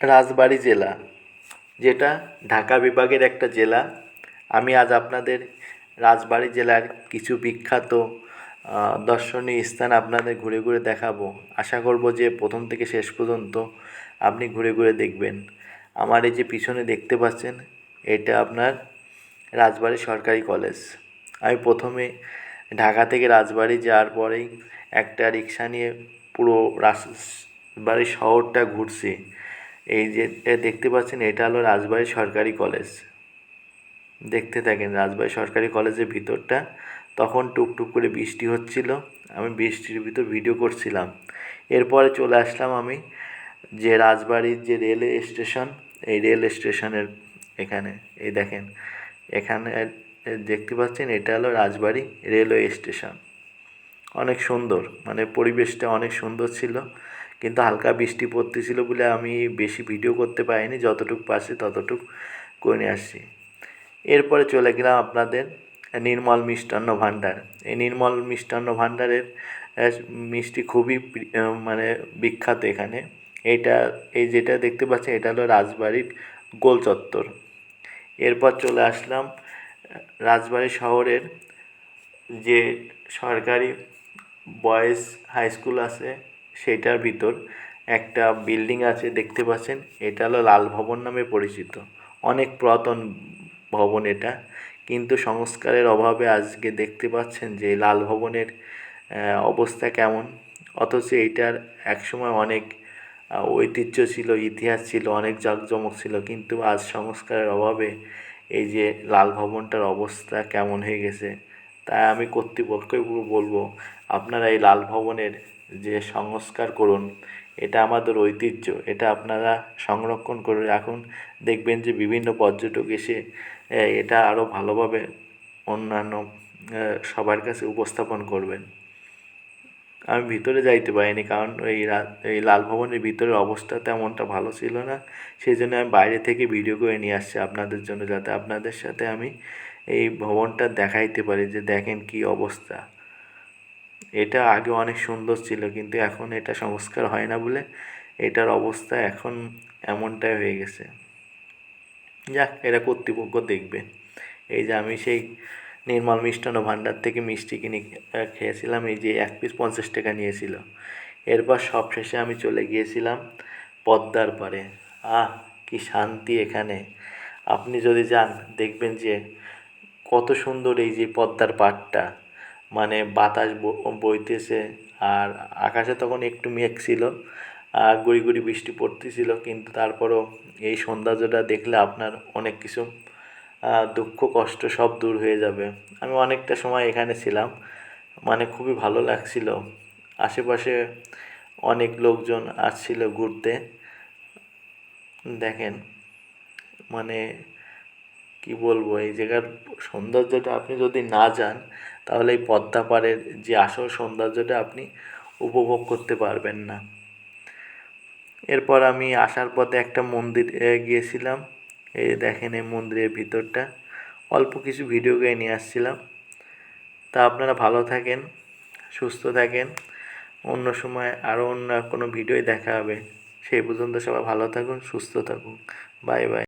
রাজবাড়ি জেলা, যেটা ঢাকা বিভাগের একটা জেলা। আমি আজ আপনাদের রাজবাড়ি জেলার কিছু বিখ্যাত দর্শনীয় স্থান আপনাদের ঘুরে ঘুরে দেখাবো। আশা করব যে প্রথম থেকে শেষ পর্যন্ত আপনি ঘুরে ঘুরে দেখবেন। আমার এই যে পিছনে দেখতে পাচ্ছেন, এটা আপনার রাজবাড়ি সরকারি কলেজ। আমি প্রথমে ঢাকা থেকে রাজবাড়ি যাওয়ার পরেই একটা রিক্সা নিয়ে পুরো রাজবাড়ি শহরটা ঘুরছি। এই যে দেখতে পাচ্ছেন, এটা হলো রাজবাড়ি সরকারি কলেজ। দেখতে থাকেন, রাজবাড়ি সরকারি কলেজের ভিতরটা। তখন টুকটুক করে বৃষ্টি হচ্ছিল। আমি বৃষ্টির ভিতর ভিডিও করছিলাম। এরপরে চলে আসলাম আমি যে রাজবাড়ির যে রেল স্টেশন, এই রেল স্টেশনের এখানে। এই দেখেন, এখানে দেখতে পাচ্ছেন, এটা হলো রাজবাড়ি রেলওয়ে স্টেশন। অনেক সুন্দর। মানে পরিবেশটা অনেক সুন্দর ছিল। কিন্তু হালকা বৃষ্টি পড়তেছিল বলে আমি বেশি ভিডিও করতে পারিনি। যতটুকু পারছি ততটুকু করে আসছি। এরপরে চলে গেলাম আপনাদের নির্মল মিষ্টান্ন ভাণ্ডার। এই নির্মল মিষ্টান্ন ভাণ্ডারের মিষ্টি খুবই মানে বিখ্যাত এখানে। এটা এই যেটা দেখতে পাচ্ছেন এটা হলো রাজবাড়ির গোল চত্বর। এরপর চলে আসলাম রাজবাড়ি শহরের যে সরকারি বয়েজ হাই স্কুল আছে সেটার ভিতর একটা বিল্ডিং আছে, দেখতে পাচ্ছেন। এটা হলো লাল ভবন নামে পরিচিত। অনেক পুরাতন ভবন এটা। কিন্তু সংস্কারের অভাবে আজকে দেখতে পাচ্ছেন যে লাল ভবনের অবস্থা কেমন। অথচ এইটার একসময় অনেক ঐতিহ্য ছিল, ইতিহাস ছিল, অনেক জাঁকজমক ছিল। কিন্তু আজ সংস্কারের অভাবে এই যে লাল ভবনটার অবস্থা কেমন হয়ে গেছে তাই আমি কর্তৃপক্ষকে বলব, আপনারা এই লাল ভবনের যে সংস্কার করুন, এটা আমাদের ঐতিহ্য, এটা আপনারা সংরক্ষণ করে রাখুন। দেখবেন যে বিভিন্ন পর্যটক এসে এটা আরও ভালোভাবে অন্যান্য সবার কাছে উপস্থাপন করবেন। আমি ভিতরে যাইতে পারিনি, কারণ এই এই লাল ভবনের ভিতরের অবস্থা তেমনটা ভালো ছিল না। সেই জন্য আমি বাইরে থেকে ভিডিও করে নিয়ে আসছি আপনাদের জন্য, যাতে আপনাদের সাথে আমি এই ভবনটা দেখাইতে পারি যে দেখেন কী অবস্থা। এটা আগে অনেক সুন্দর ছিল, কিন্তু এখন এটা সংস্কার হয় না বলে এটার অবস্থা এখন এমনটাই হয়ে গেছে। যাক এটা কর্তৃপক্ষ দেখবে। এই যে আমি সেই নির্মল মিষ্টান্ন ভাণ্ডার থেকে মিষ্টি কিনে খেয়েছিলাম, এই যে এক পিস পঞ্চাশ টাকা নিয়েছিল। এরপর সব শেষে আমি চলে গিয়েছিলাম পদ্মার পারে আহ, কি শান্তি এখানে। আপনি যদি যান, দেখবেন যে কত সুন্দর এই যে পদ্মার পাড়টা। মানে বাতাস বইতেছে আর আকাশে তখন একটু মেঘ ছিল, আর গুড়ি গুড়ি বৃষ্টি পড়তেছিল, কিন্তু তারপরও এই সৌন্দর্যটা দেখলে আপনার অনেক কিছু দুঃখ, কষ্ট সব দূর হয়ে যাবে। আমি অনেকটা সময় এখানে ছিলাম মানে খুবই ভালো লাগছিল। আশেপাশে অনেক লোকজন আসছিল ঘুরতে। দেখেন মানে কি বলব, এই জায়গার সৌন্দর্যটা আপনি যদি না যান, তাহলে এই পদ্মা পাড়ের যে আসল সৌন্দর্যটা আপনি উপভোগ করতে পারবেন না। এরপর আমি আসার পথে একটা মন্দিরে গিয়েছিলাম। এই দেখেন এই মন্দিরের ভিতরটা। অল্প কিছু ভিডিও করে নিয়ে আসছিলাম। তা আপনারা ভালো থাকেন, সুস্থ থাকেন। অন্য সময় আরও অন্য কোনো ভিডিওই দেখা হবে। সেই পর্যন্ত সবাই ভালো থাকুন, সুস্থ থাকুন। Bye bye.